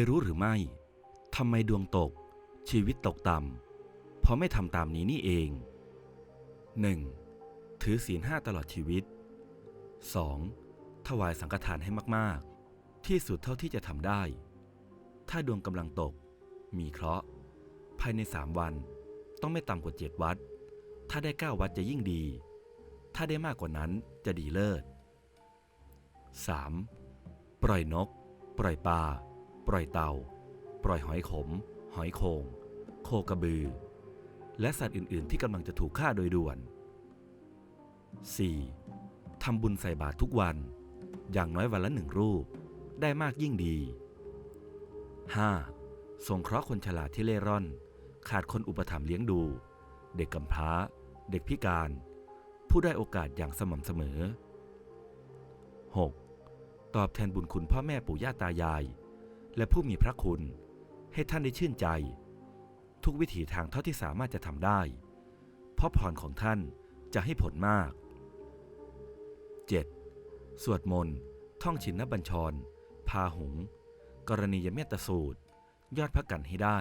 ยรู้หรือไม่ทำไมดวงตก ชีวิตตกต่ำเพราะไม่ทำตามนี้นี่เอง 1. ถือศีลห้าตลอดชีวิต 2. ถวายสังฆทานให้มาก ๆ ที่สุดเท่าที่จะทำได้ ถ้าดวงกำลังตก มีเคราะห์ ภายในสามวันต้องไม่ต่ำกว่าเจ็ดวัด ถ้าได้เก้าวัดจะยิ่งดี ถ้าได้มากกว่านั้นจะดีเลิศ 3. ปล่อยนก ปล่อยปลา ปล่อยเต่า ปล่อยหอยขม หอยโขงโคกระบือ และสัตว์อื่น ๆ ที่กำลังจะถูกฆ่าโดยด่วน 4. ทำบุญใส่บาตรทุกวัน อย่างน้อยวันละหนึ่งรูป ได้มากยิ่งดี 5. สงเคราะห์คนฉลาดที่เล่ร่อน ขาดคนอุปถัมภ์เลี้ยงดู เด็กกำพร้า เด็กพิการ ผู้ได้โอกาสอย่างสม่ำเสมอ 6. ตอบแทนบุญคุณพ่อแม่ปู่ย่าตายาย และผู้มีพระคุณ ให้ท่านได้ชื่นใจ ทุกวิถีทางเท่าที่สามารถจะทำได้ เพราะพรของท่านจะให้ผลมาก 7. สวดมนต์ ท่องชินนบัญชร พาหุง กรณียเมตตาสูตร ยอดพระกันให้ได้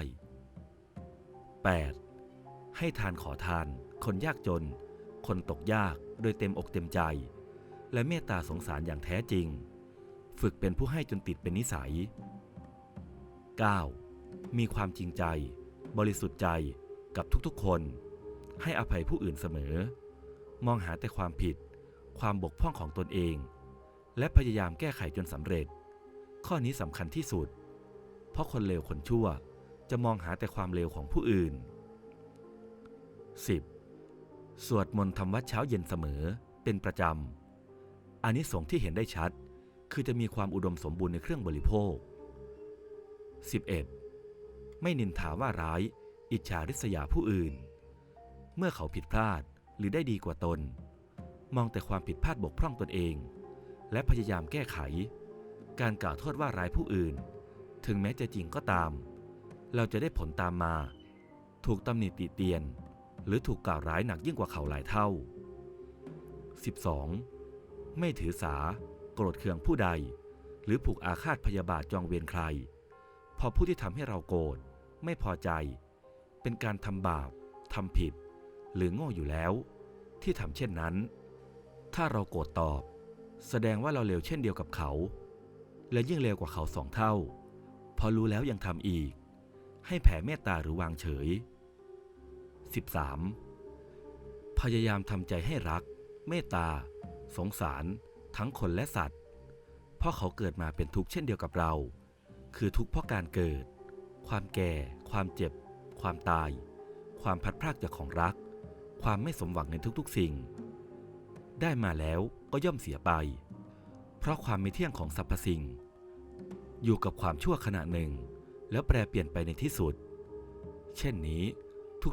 8. ให้ทานขอทาน คนยากจน คนตกยากโดยเต็มอกเต็มใจ และเมตตาสงสารอย่างแท้จริง ฝึกเป็นผู้ให้จนติดเป็นนิสัย 9. มีความจริงใจ บริสุทธิ์ใจกับทุกๆคน ให้อภัยผู้อื่นเสมอ มองหาแต่ความผิด ความบกพร่องของตนเอง และพยายามแก้ไขจนสำเร็จ ข้อนี้สำคัญที่สุด เพราะคนเลวคนชั่วจะมองหาแต่ความเลวของผู้อื่น 10. สวดมนต์ทำวัดเช้าเย็นเสมอเป็นประจำอานิสงส์ที่เห็นได้ชัด คือจะมีความอุดมสมบูรณ์ในเครื่องบริโภค 11. ไม่นินทาว่าร้าย อิจฉาริษยาผู้อื่น เมื่อเขาผิดพลาดหรือได้ดีกว่าตน มองแต่ความผิดพลาดบกพร่องตนเอง และพยายามแก้ไข การกล่าวโทษว่าร้ายผู้อื่น ถึงแม้จะจริงก็ตาม เราจะได้ผลตามมา ถูกตำหนิติเตียน หรือถูกกล่าวร้ายหนักยิ่งกว่าเขาหลายเท่า 12. ไม่ถือสา โกรธเคืองผู้ใด หรือผูกอาฆาตพยาบาทจองเวรใคร พอผู้ที่ทำให้เราโกรธไม่พอใจ เป็นการทำบาปทำผิด หรือโง่อยู่แล้ว ที่ทำเช่นนั้น ถ้าเราโกรธตอบ แสดงว่าเราเลวเช่นเดียวกับเขา และยิ่งเลวกว่าเขาสองเท่า พอรู้แล้วยังทำอีก ให้แผ่เมตตาหรือวางเฉย 13. พยายามทำใจให้รัก เมตตา สงสาร ทั้งคนและสัตว์ เพราะเขาเกิดมาเป็นทุกข์เช่นเดียวกับเรา คือทุกข์เพราะการเกิด ความแก่ ความเจ็บ ความตาย ความพัดพรากจากของรัก ความไม่สมหวังในทุกๆสิ่ง ได้มาแล้วก็ย่อมเสียไป เพราะความไม่เที่ยงของสรรพสิ่ง อยู่กับความชั่วขณะหนึ่ง แล้วแปรเปลี่ยนไปในที่สุด เช่นนี้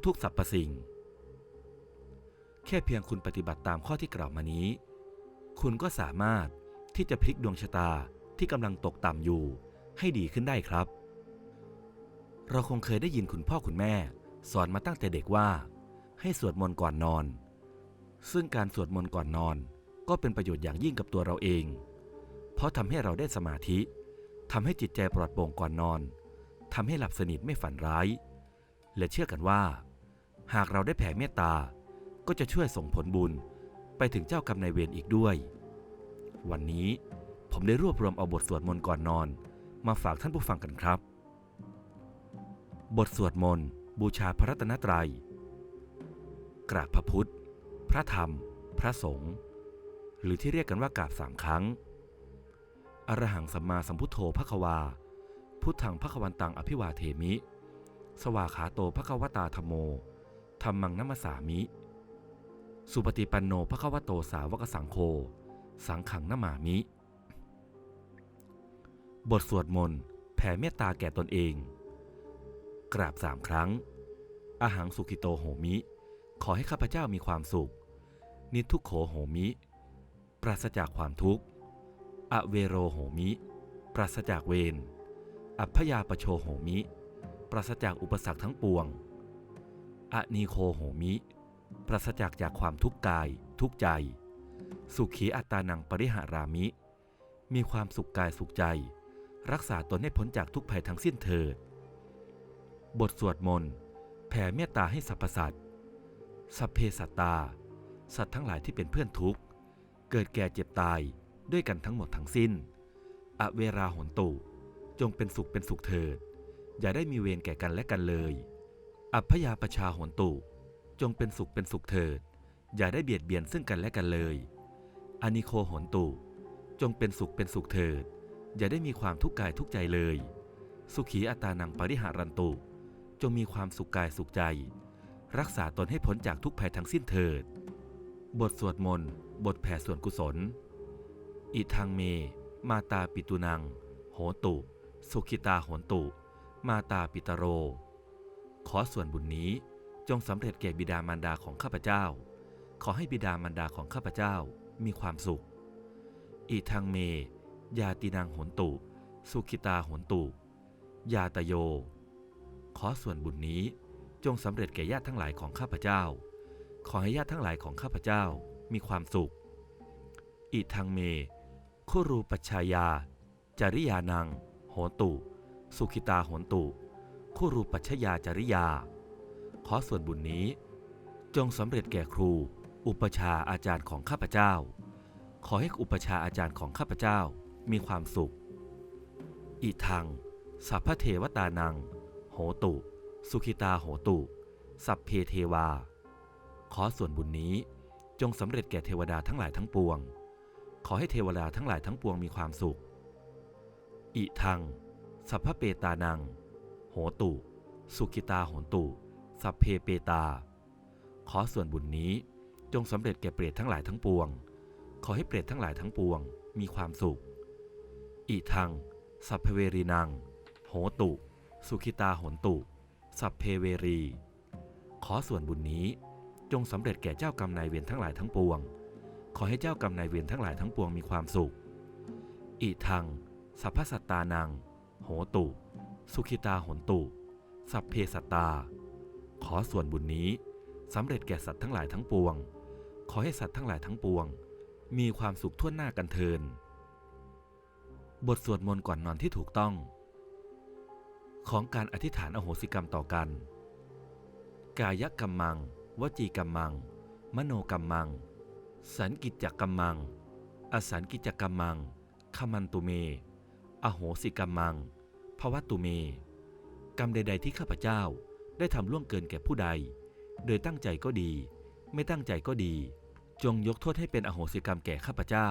ทุกๆสรรพสิ่ง แค่เพียงคุณปฏิบัติตามข้อที่กล่าวมานี้ คุณก็สามารถที่จะพลิกดวงชะตาที่กำลังตกต่ำอยู่ ให้ดีขึ้นได้ครับ เราคงเคยได้ยินคุณพ่อคุณแม่ สอนมาตั้งแต่เด็กว่า ให้สวดมนต์ก่อนนอน ซึ่งการสวดมนต์ก่อนนอน ก็เป็นประโยชน์อย่างยิ่งกับตัวเราเอง เพราะทำให้เราได้สมาธิทำให้จิตใจปลอดโปร่งก่อนนอนทำให้หลับสนิทไม่ฝันร้าย และเชื่อกันว่า หากเราได้แผ่เมตตา ก็จะช่วยส่งผลบุญไปถึงเจ้ากรรมนายเวรอีกด้วย วันนี้ผมได้รวบรวมเอาบทสวดมนต์ก่อนนอน มาฝากท่านผู้ฟังกันครับ บทสวดมนต์บูชาพระรัตนตรัย กราบพระพุทธ พระธรรม พระสงฆ์ หรือที่เรียกกันว่ากราบสามครั้ง อรหังสัมมาสัมพุทโธพระควา พุทธังพระควันตังอภิวาเทมิ สวาขาโตพระควตาธรรมโมธรรมังนัมสสามิ สุปฏิปันโนพระควโตสาวกสังโฆ สังขังนามามิ บทสวดมนต์แผ่เมตตาแก่ตนเอง กราบสามครั้ง อาหังสุขิโตโหมิ ขอให้ข้าพเจ้ามีความสุข นิทุกโขโหมิ ปราศจากความทุกข์ อเวโรโหมิ ปราศจากเวร อัพยาปโชโหมิ ปราศจากอุปสรรคทั้งปวง อนีโคโหมิ ปราศจากจากความทุกข์กาย ทุกใจ สุขีอัตานังปริหารามิ มีความสุขกายสุขใจ รักษาตนให้พ้นจากทุกภัยทั้งสิ้นเถิด บทสวดมนต์แผ่เมตตาให้สรรพสัตว์สัพเพสัตตา สัตว์ทั้งหลายที่เป็นเพื่อนทุกข์ เกิดแก่เจ็บตายด้วยกันทั้งหมดทั้งสิ้น อเวราหนตุ จงเป็นสุขเป็นสุขเถิด อย่าได้มีเวรแก่กันและกันเลย อัพยาประชาหนตุ จงเป็นสุขเป็นสุขเถิด อย่าได้เบียดเบียนซึ่งกันและกันเลย อนิโคหนตุ จงเป็นสุขเป็นสุขเถิด อย่าได้มีความทุกข์กายทุกใจเลย สุขีอัตานังปริหารันตุ จงมีความสุขกายสุขใจ รักษาตนให้พ้นจากทุกภัยทั้งสิ้นเถิด บทสวดมนต์บทแผ่ส่วนกุศล อิทังเม มาตาปิตุนัง โหตุ สุขิตาโหตุ มาตาปิตโร ขอส่วนบุญนี้จงสำเร็จแก่บิดามารดาของข้าพเจ้า ขอให้บิดามารดาของข้าพเจ้ามีความสุข อิทังเม ยาตินางหนตุ สุขิตาหนตุ ยาตโย ขอส่วนบุญนี้จงสำเร็จแก่ญาติทั้งหลายของข้าพเจ้า ขอให้ญาติทั้งหลายของข้าพเจ้ามีความสุข อิทังเมคุรูปัชายา จริยานัง โหนตุ สุขิตาโหนตุคุรูปัชชยาจริยา ขอส่วนบุญนี้ จงสำเร็จแก่ครู อุปชาอาจารย์ของข้าพเจ้า ขอให้อุปชาอาจารย์ของข้าพเจ้า มีความสุข อิทัง สัพพเทวตานัง โหตุ สุขิตาโหตุ สัพเพเทวา ขอส่วนบุญนี้จงสำเร็จแก่เทวดาทั้งหลายทั้งปวง ขอให้เทวดาทั้งหลายทั้งปวงมีความสุข อิทัง สัพพเปตานัง โหตุ สุขิตาโหตุ สัพเพเปตา ขอส่วนบุญนี้จงสำเร็จแก่เปรตทั้งหลายทั้งปวง ขอให้เปรตทั้งหลายทั้งปวงมีความสุข อิทัง สัพเพเวรีนัง โหตุ สุขิตาโหตุ สัพเพเวรี ขอส่วนบุญนี้จงสำเร็จแก่เจ้ากรรมนายเวรทั้งหลายทั้งปวง ขอให้เจ้ากรรมนายเวรทั้งหลายทั้งปวงมีความสุข อิทัง สัพพสัตตานัง โหตุ สุขิตาโหตุ สัพเพสัตตา ขอส่วนบุญนี้สำเร็จแก่สัตว์ทั้งหลายทั้งปวง ขอให้สัตว์ทั้งหลายทั้งปวง มีความสุขทั่วหน้ากันเทิน บทสวดมนต์ก่อนนอนที่ถูกต้อง ของการอธิษฐานอโหสิกรรมต่อกัน กายกรรมัง วจีกรรมัง มโนกรรมัง สันกิจจกรรมัง อสันกิจกรรมังขมันตุเม อโหสิกรรมังภวตุเม กรรมใด ๆ ที่ข้าพเจ้าได้ทำล่วงเกินแก่ผู้ใด โดยตั้งใจก็ดี ไม่ตั้งใจก็ดี จงยกโทษให้เป็นอโหสิกรรมแก่ข้าพเจ้า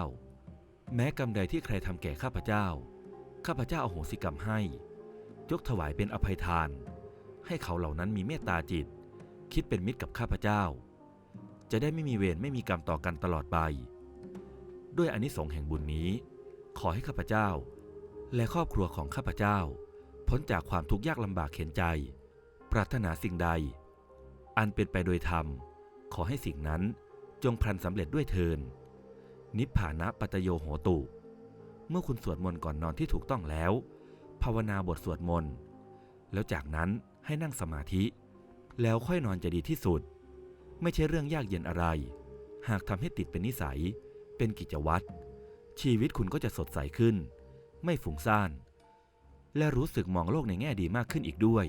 แม้กรรมใดที่ใครทำแก่ข้าพเจ้า ข้าพเจ้าอโหสิกรรมให้ ยกถวายเป็นอภัยทาน ให้เขาเหล่านั้นมีเมตตาจิต คิดเป็นมิตรกับข้าพเจ้า จะได้ไม่มีเวรไม่มีกรรมต่อกันตลอดไป ด้วยอานิสงส์แห่งบุญนี้ ขอให้ข้าพเจ้า และครอบครัวของข้าพเจ้า พ้นจากความทุกข์ยากลำบากเข็นใจ ปรารถนาสิ่งใด อันเป็นไปโดยธรรม ขอให้สิ่งนั้นจงพลันสำเร็จด้วยเทิน นิพพานะปัตโยโหตุ เมื่อคุณสวดมนต์ก่อนนอนที่ถูกต้องแล้ว ภาวนาบทสวดมนต์ แล้วจากนั้นให้นั่งสมาธิ แล้วค่อยนอนจะดีที่สุด ไม่ใช่เรื่องยากเย็นอะไร หากทำให้ติดเป็นนิสัย เป็นกิจวัตร ชีวิตคุณก็จะสดใสขึ้น ไม่ฝุ่งซ่าน และรู้สึกมองโลกในแง่ดีมากขึ้นอีกด้วย